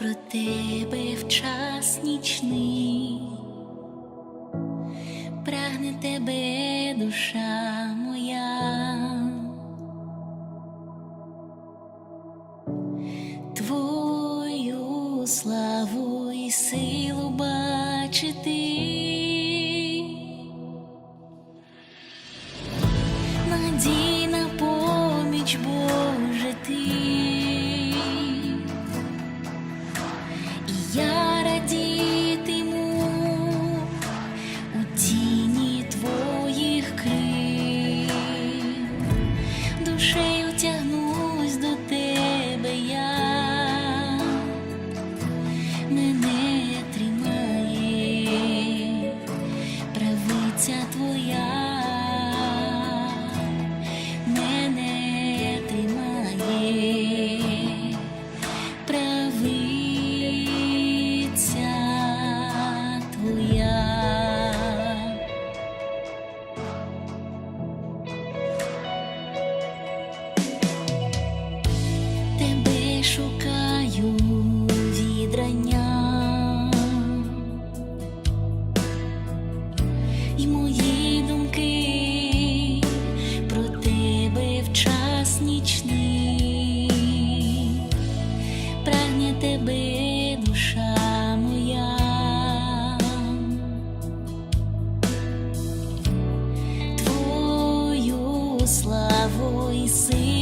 про тебе в час нічний, прагне тебе душа. Славу і силу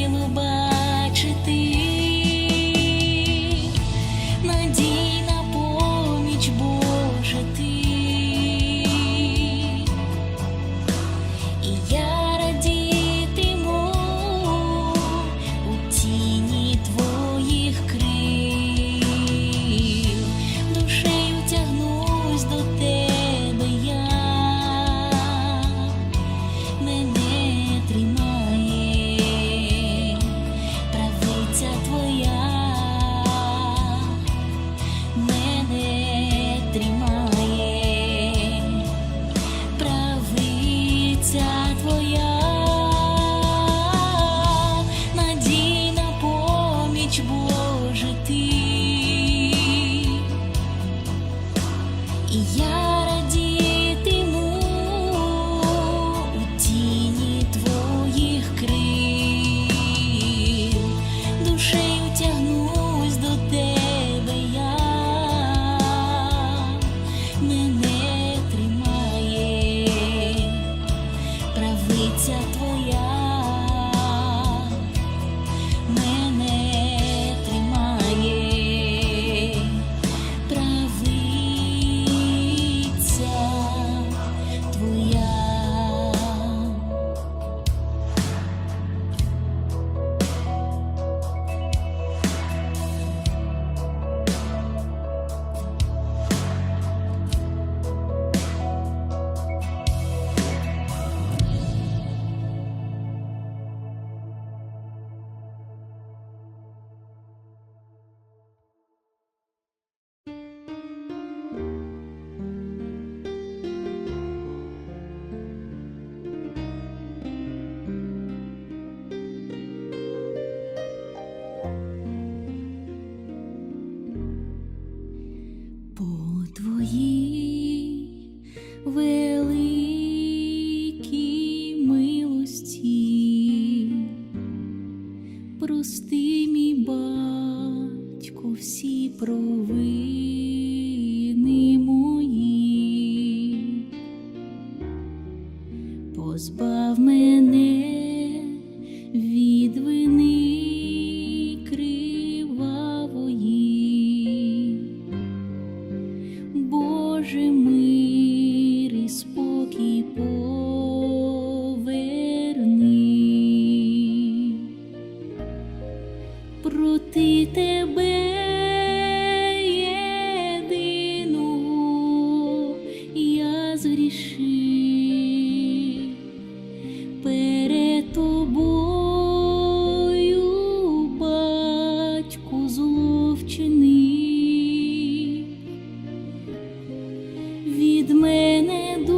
мене Духа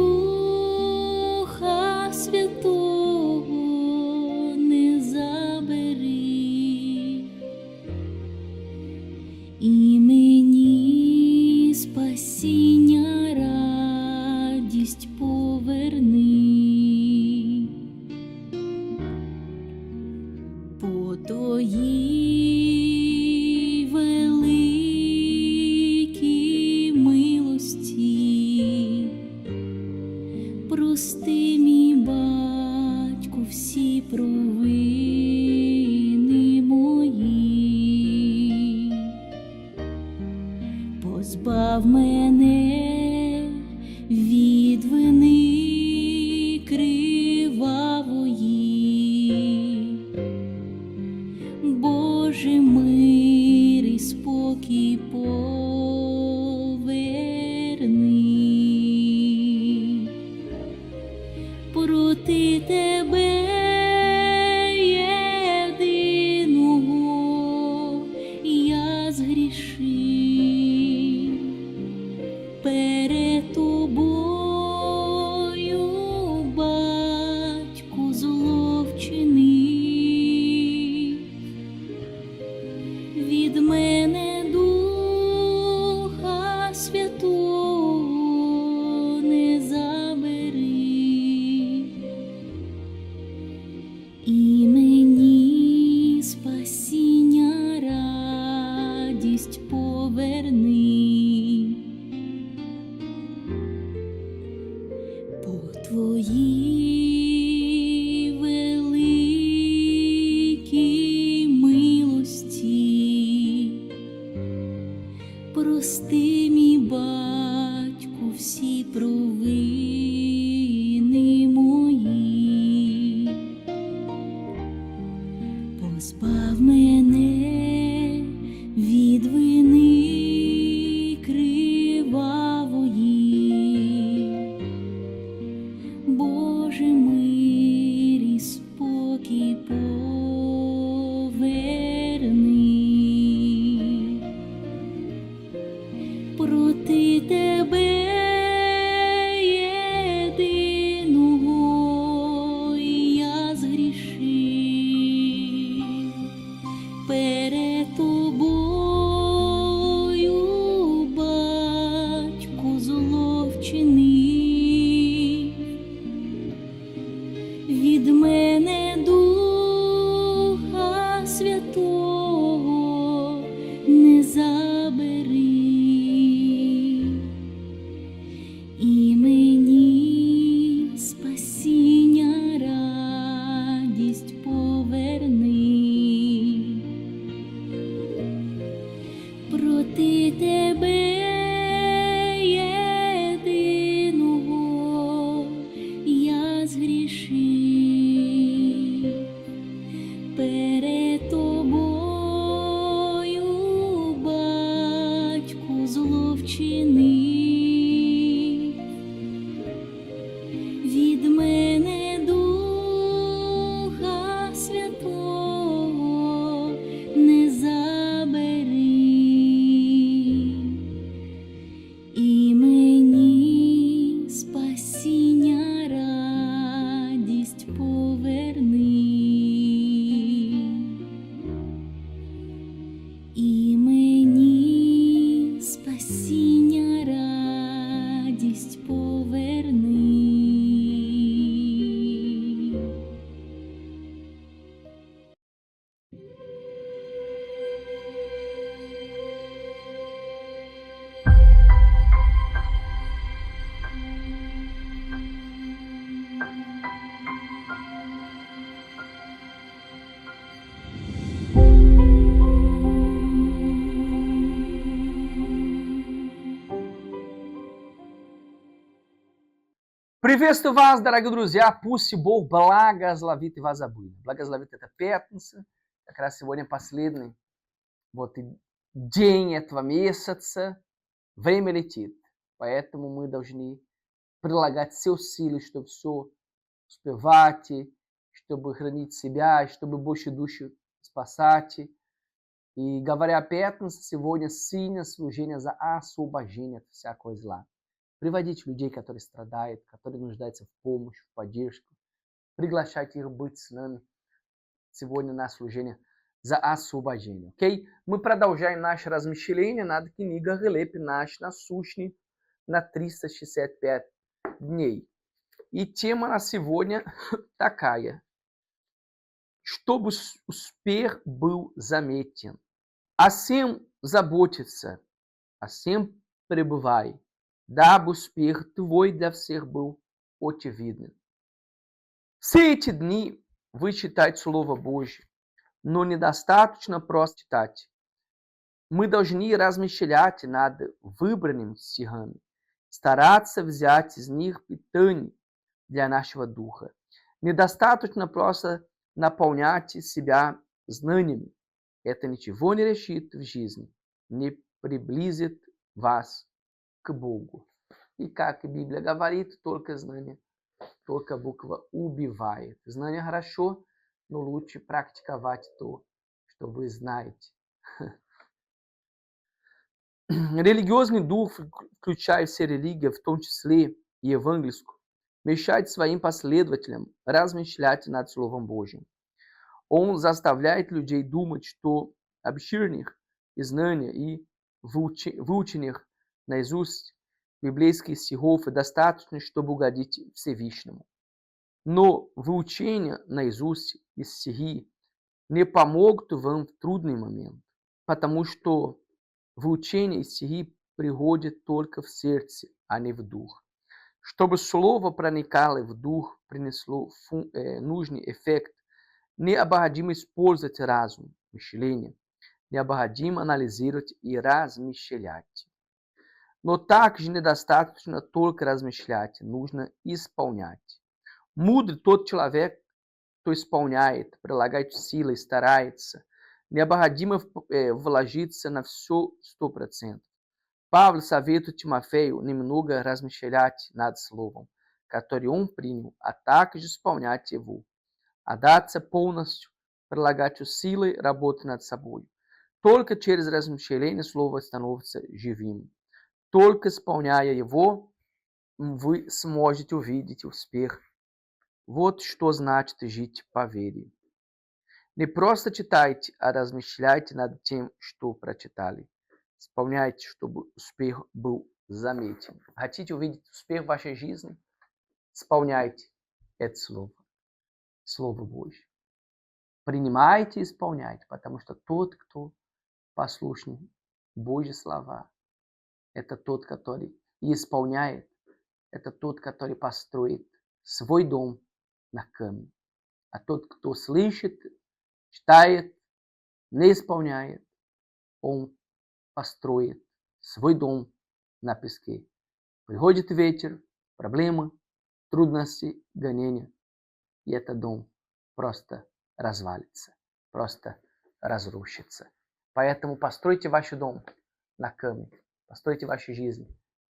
Приветствую вас, дорогие друзья! Пусть Бог благословит вас обоих. Благословит это пятница, как раз сегодня последний вот и день этого месяца. Время летит, поэтому мы должны прилагать все силы, чтобы все успевать, чтобы хранить себя, чтобы больше души спасать. И говоря о пятнице, сегодня сильное служение за освобождение от всякого зла. Приводите людей, которые страдают, которые нуждаются в помощи, в поддержку. Приглашайте их быть с нами сегодня на служение за освобождение, окей? Мы продолжаем наше размышление над книгой Глеб наш насущный на 365 дней. И тема на сегодня такая. Чтобы ус- успех был заметен. О всем заботиться, о всем пребывай, Дабы успех твой для всех был очевидным. Все эти дни вы читаете Слово Божье, но недостаточно просто читать. Мы должны размышлять над выбранными стихами, стараться взять из них питание для нашего духа. Недостаточно просто наполнять себя знаниями. Это ничего не решит в жизни, не приблизит вас к Богу. И как Библия говорит, только знание, только буква убивает. Знание хорошо, но лучше практиковать то, что вы знаете. Религиозный дух, включая все религии, в том числе и евангельскую, мешает своим последователям размышлять над Словом Божьим. Он заставляет людей думать, что обширных и знания и выученных наизусть библейских стихов достаточно, чтобы угодить Всевышнему. Но выучение наизусть из стихи не помогут вам в трудный момент, потому что Выучение стихи приходит только в сердце, а не в дух. Чтобы слово проникало в дух, принесло фу- э, нужный эффект, необходимо использовать разум, мышление, необходимо анализировать и размышлять. Но также недостаточно только размышлять, нужно исполнять. Мудрый тот человек, кто исполняет, прилагает силы, старается. Необходимо э, вложиться на все сто процентов. Павел советует Тимофею немного размышлять над словом, который он принял, а также исполнять его. Отдаться полностью, прилагать силы, работать над собой. Только через размышление слово становится живым. Только исполняя его, вы сможете увидеть успех. Вот что значит жить по вере. Не просто читайте, а размышляйте над тем, что прочитали. Исполняйте, чтобы успех был заметен. Хотите увидеть успех в вашей жизни? Исполняйте это слово. Слово Божье. Принимайте и исполняйте, потому что тот, кто послушный Божьи слова, это тот, который исполняет, это тот, который построит свой дом на камне. А тот, кто слышит, читает, не исполняет, он построит свой дом на песке. Приходит ветер, проблемы, трудности, гонения, и этот дом просто развалится, просто разрушится. Поэтому постройте ваш дом на камне, постройте вашу жизнь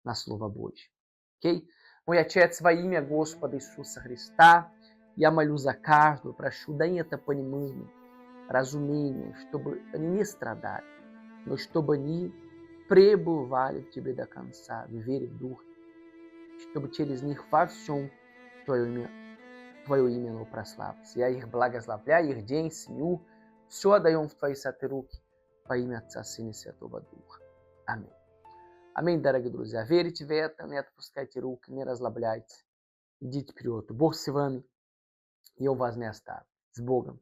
на Слово Божье. Окей? Мой Отец, во имя Господа Иисуса Христа, я молю за каждого, прошу, дай это понимание, разумение, чтобы они не страдали, но чтобы они пребывали в Тебе до конца, в вере в Дух, чтобы через них во всем Твое имя, Твое имя оно прославилось. Я их благословляю, их день, семью, все отдаем в Твои святые руки во имя Отца, Сына и Святого Духа. Аминь. Аминь, дорогие друзья. Верите в это, не отпускайте рук, не разлабляйте. Идите вперед. Бог с вами, Он вас не оставит. С Богом.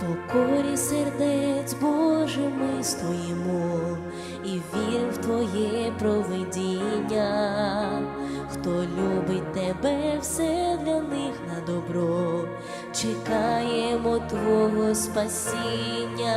Покорі сердець Боже ми стоїмо і віримо в Твоє провидіння. Хто любить тебе, все для них на добро, чекаємо Твого спасіння.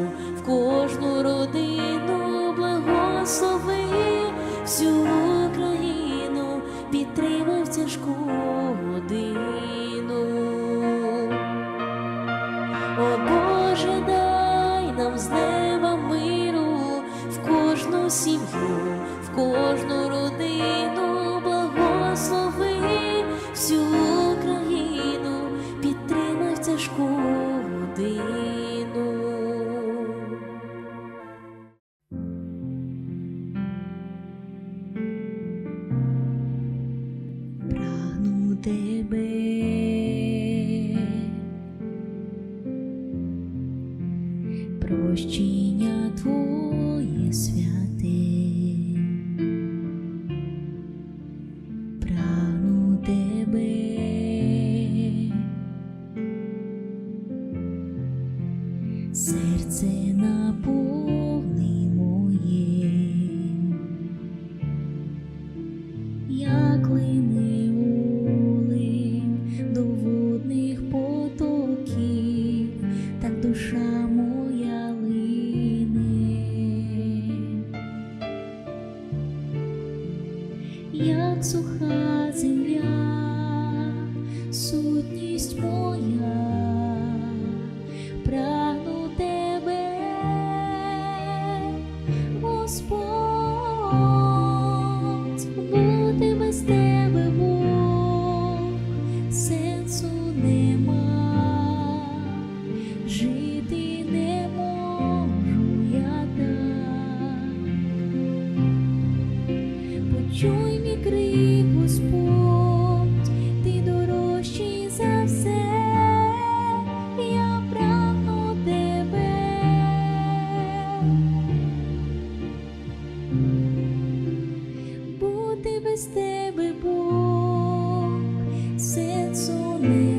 you. як суха земля, сутність моя. me.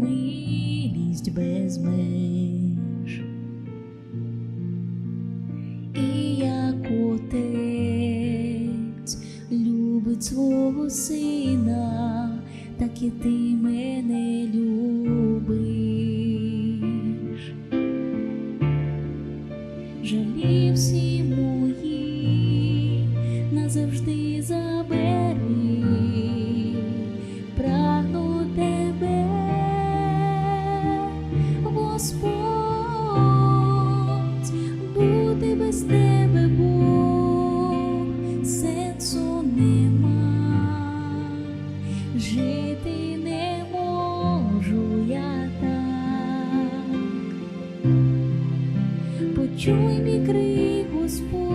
милість без меж, і як отець любить свого сина, так і ти мене любиш. Чуй мій крик, Господь.